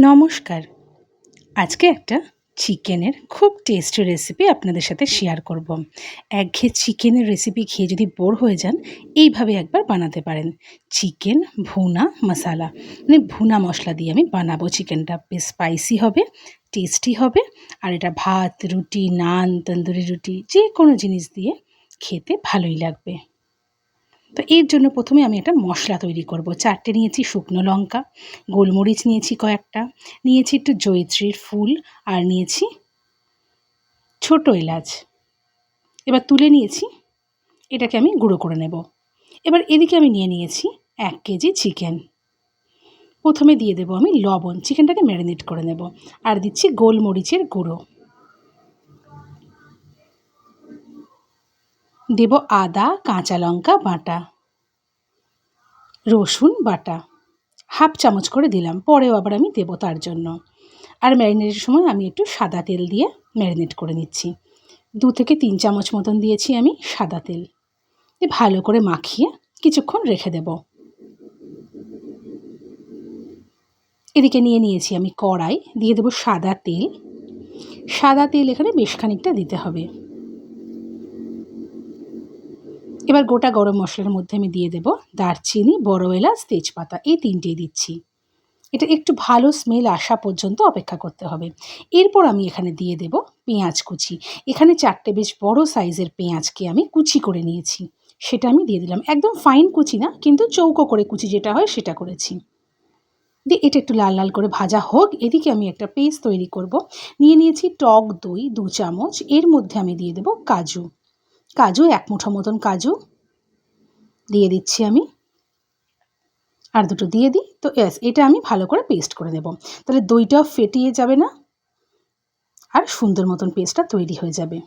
নমস্কার। আজকে একটা চিকেনের খুব টেস্টি রেসিপি আপনাদের সাথে শেয়ার করব। একঘেয়ে চিকেনের রেসিপি খেয়ে যদি বোর হয়ে যান, এইভাবে একবার বানাতে পারেন। চিকেন ভুনা মশালা। মানে ভুনা মশলা দিয়ে আমি বানাবো চিকেনটা। বেশ স্পাইসি হবে টেস্টি হবে, আর এটা ভাত, রুটি, নান, তন্দুরি রুটি যে কোনো জিনিস দিয়ে খেতে ভালোই লাগবে। তো এর জন্য প্রথমে আমি একটা মশলা তৈরি করব। চারটে নিয়েছি শুকনো লঙ্কা, গোলমরিচ নিয়েছি কয়েকটা, নিয়েছি একটু জয়িত্রীর ফুল আর নিয়েছি ছোট এলাচ। এবার তুলে নিয়েছি, এটাকে আমি গুঁড়ো করে নেব। এবার এদিকে আমি নিয়ে নিয়েছি এক কেজি চিকেন। প্রথমে দিয়ে দেবো আমি লবণ, চিকেনটাকে ম্যারিনেট করে নেব। আর দিচ্ছি গোলমরিচের গুঁড়ো। দেব আদা, কাঁচা লঙ্কা বাটা, রসুন বাটা। হাফ চামচ করে দিলাম, পরেও আবার আমি দেবো তার জন্য। আর ম্যারিনেটের সময় আমি একটু সাদা তেল দিয়ে ম্যারিনেট করে নিচ্ছি। দু থেকে তিন চামচ মতন দিয়েছি আমি সাদা তেল। ভালো করে মাখিয়ে কিছুক্ষণ রেখে দেব। এদিকে নিয়ে নিয়েছি আমি কড়াই, দিয়ে দেবো সাদা তেল। সাদা তেল এখানে বেশ খানিকটা দিতে হবে। এবার গোটা গরম মশলার মধ্যে আমি দিয়ে দেব দারচিনি, বড় এলাচ, তেজপাতা, এই তিনটেই দিচ্ছি। এটা একটু ভালো স্মেল আসা পর্যন্ত অপেক্ষা করতে হবে। এরপর আমি এখানে দিয়ে দেব পেঁয়াজ কুচি। এখানে চারটে বেশ বড় সাইজের পেঁয়াজকে আমি কুচি করে নিয়েছি। সেটা আমি দিয়ে দিলাম। একদম ফাইন কুচি না, কিন্তু চৌকো করে কুচি যেটা হয় সেটা করেছি। দিয়ে এটা একটু লাল লাল করে ভাজা হোক, এদিকে আমি একটা পেস্ট তৈরি করব। নিয়ে নিয়েছি টক দই দু চামচ, এর মধ্যে আমি দিয়ে দেব কাজু। কাজু, এক মুঠো মতন কাজু দিয়ে দিচ্ছি আমি। আর দুটো দিয়ে দিই। তো এস এটা আমি ভালো করে পেস্ট করে নেব। তাহলে দইটাও ফেটিয়ে যাবে না, আর সুন্দর মতন পেস্টটা তৈরি হয়ে যাবে।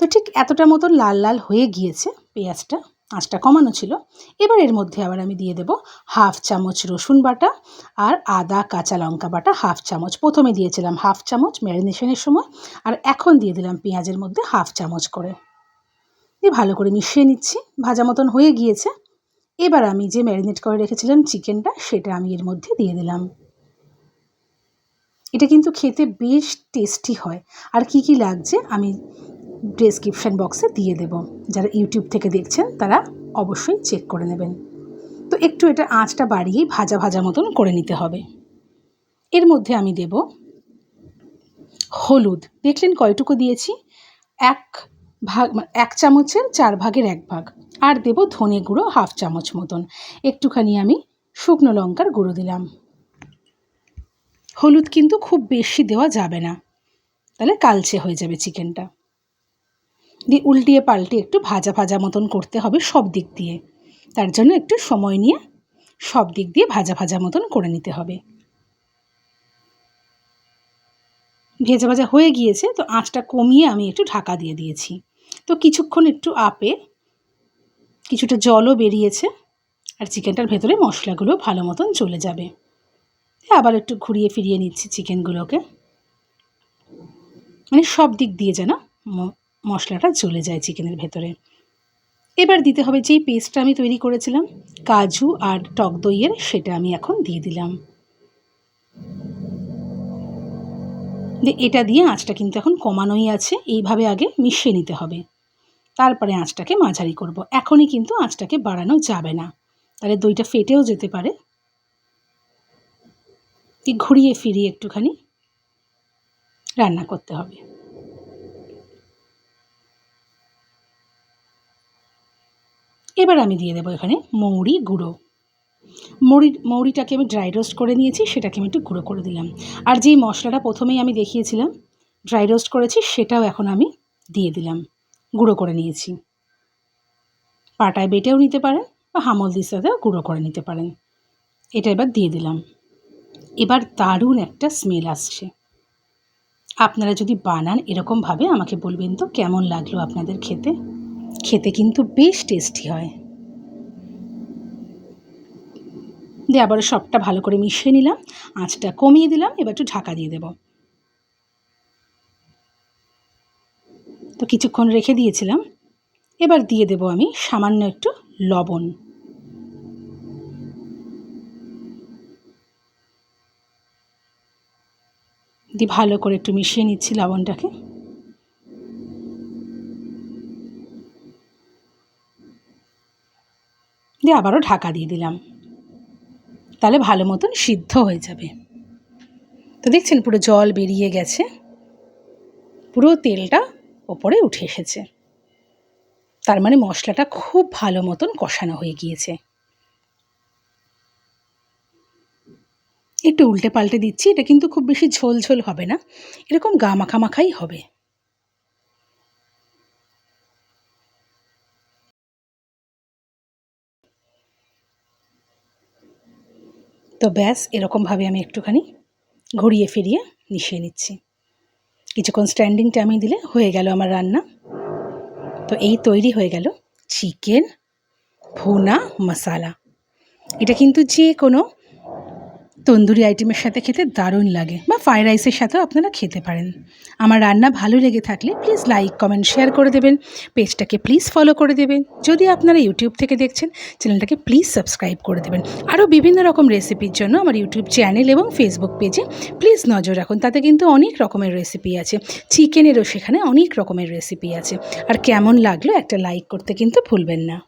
তো ঠিক এতটা মতন লাল লাল হয়ে গিয়েছে পেঁয়াজটা। আঁচটা কমানো ছিল। এবার এর মধ্যে আবার আমি দিয়ে দেব হাফ চামচ রসুন বাটা আর আদা কাঁচা লঙ্কা বাটা হাফ চামচ। প্রথমে দিয়েছিলাম হাফ চামচ ম্যারিনেশনের সময় আর এখন দিয়ে দিলাম পেঁয়াজের মধ্যে হাফ চামচ করে। দিয়ে ভালো করে মিশিয়ে নিচ্ছি, ভাজা মতন হয়ে গিয়েছে। এবার আমি যে ম্যারিনেট করে রেখেছিলাম চিকেনটা সেটা আমি এর মধ্যে দিয়ে দিলাম। এটা কিন্তু খেতে বেশ টেস্টি হয়। আর কি কি লাগছে আমি ডেসক্রিপশান বক্সে দিয়ে দেব। যারা ইউটিউব থেকে দেখছেন, তারা অবশ্যই চেক করে নেবেন। তো একটু এটা আঁচটা বাড়িয়েই ভাজা ভাজা মতন করে নিতে হবে। এর মধ্যে আমি দেব হলুদ। দেখলেন কয়টুকু দিয়েছি? এক ভাগ এক চামচের চার ভাগের এক ভাগ। আর দেব ধনে গুঁড়ো হাফ চামচ মতন। একটুখানি আমি শুকনো লঙ্কার গুঁড়ো দিলাম। হলুদ কিন্তু খুব বেশি দেওয়া যাবে না। তাহলে কালচে হয়ে যাবে চিকেনটা দিয়ে উল্টিয়ে পাল্টে একটু ভাজা ভাজা মতন করতে হবে সব দিক দিয়ে। তার জন্য একটু সময় নিয়ে সব দিক দিয়ে ভাজা ভাজা মতন করে নিতে হবে। ভেজা ভাজা হয়ে গিয়েছে তো আঁচটা কমিয়ে আমি একটু ঢাকা দিয়ে দিয়েছি। তো কিছুক্ষণ একটু আপে কিছুটা জলও বেরিয়েছে আর চিকেনটার ভেতরে মশলাগুলো ভালো মতন চলে যাবে। আবার একটু ঘুরিয়ে ফিরিয়ে নিচ্ছি চিকেনগুলোকে। মানে সব দিক দিয়ে যেন মশলাটা চলে যায় চিকেনের ভেতরে। এবার দিতে হবে যেই পেস্টটা আমি তৈরি করেছিলাম, কাজু আর টক দইয়ের সেটা আমি এখন দিয়ে দিলাম। এটা দিয়ে আঁচটা কিন্তু এখন কমানোই আছে, এইভাবে আগে মিশিয়ে নিতে হবে। তারপরে আঁচটাকে মাঝারি করব। এখনই কিন্তু আঁচটাকে বাড়ানো যাবে না। তাহলে দইটা ফেটেও যেতে পারে। ঘুরিয়ে ফিরিয়ে একটুখানি রান্না করতে হবে। এবার আমি দিয়ে দেবো এখানে মৌরি গুঁড়ো। মৌরি, মৌরিটাকে আমি ড্রাই রোস্ট করে নিয়েছি, সেটাকে আমি একটু গুঁড়ো করে দিলাম। আর যেই মশলাটা প্রথমেই আমি দেখিয়েছিলাম ড্রাই রোস্ট করেছি, সেটাও এখন আমি দিয়ে দিলাম, গুঁড়ো করে নিয়েছি। পাটায় বেটেও নিতে পারেন বা হামলদির সাথেও গুঁড়ো করে নিতে পারেন। এটা এবার দিয়ে দিলাম। এবার দারুণ একটা স্মেল আসছে। আপনারা যদি বানান এরকমভাবে, আমাকে বলবেন তো কেমন লাগল আপনাদের খেতে? খেতে কিন্তু বেশ টেস্টি হয়। দিয়ে আবার সবটা ভালো করে মিশিয়ে নিলাম, আঁচটা কমিয়ে দিলাম, এবার একটু ঢাকা দিয়ে দেব। তো কিছুক্ষণ রেখে দিয়েছিলাম, এবার দিয়ে দেব আমি সামান্য একটু লবণ। দিয়ে ভালো করে একটু মিশিয়ে নিচ্ছি লবণটাকে। দিয়ে আবারও ঢাকা দিয়ে দিলাম। তাহলে ভালো মতন সিদ্ধ হয়ে যাবে। তো দেখছেন পুরো জল বেরিয়ে গেছে। পুরো তেলটা ওপরে উঠে এসেছে। তার মানে মশলাটা খুব ভালো মতন কষানো হয়ে গিয়েছে। একটু উল্টে পাল্টে দিচ্ছি, এটা কিন্তু খুব বেশি ঝোল ঝোল হবে না। এরকম গা মাখা মাখাই হবে। তো ব্যাস, এরকমভাবে আমি একটুখানি ঘুরিয়ে ফিরিয়ে মিশিয়ে নিচ্ছি। কিছুক্ষণ স্ট্যান্ডিং টাইমে দিলে হয়ে গেল আমার রান্না। তো এই তৈরি হয়ে গেল চিকেন ভুনা মশালা। এটা কিন্তু যে কোনো তন্দুরি আইটেমের সাথে খেতে দারুণ লাগে বা ফ্রাইড রাইসের সাথেও আপনারা খেতে পারেন। আমার রান্না ভালো লেগে থাকলে প্লিজ লাইক, কমেন্ট, শেয়ার করে দেবেন। পেজটাকে প্লিজ ফলো করে দেবেন। যদি আপনারা ইউটিউব থেকে দেখছেন, চ্যানেলটাকে প্লিজ সাবস্ক্রাইব করে দেবেন। আরও বিভিন্ন রকম রেসিপির জন্য আমার ইউটিউব চ্যানেল এবং ফেসবুক পেজে প্লিজ নজর রাখুন। তাতে কিন্তু অনেক রকমের রেসিপি আছে। চিকেনেরও সেখানে অনেক রকমের রেসিপি আছে। আর কেমন লাগল একটা লাইক করতে কিন্তু ভুলবেন না।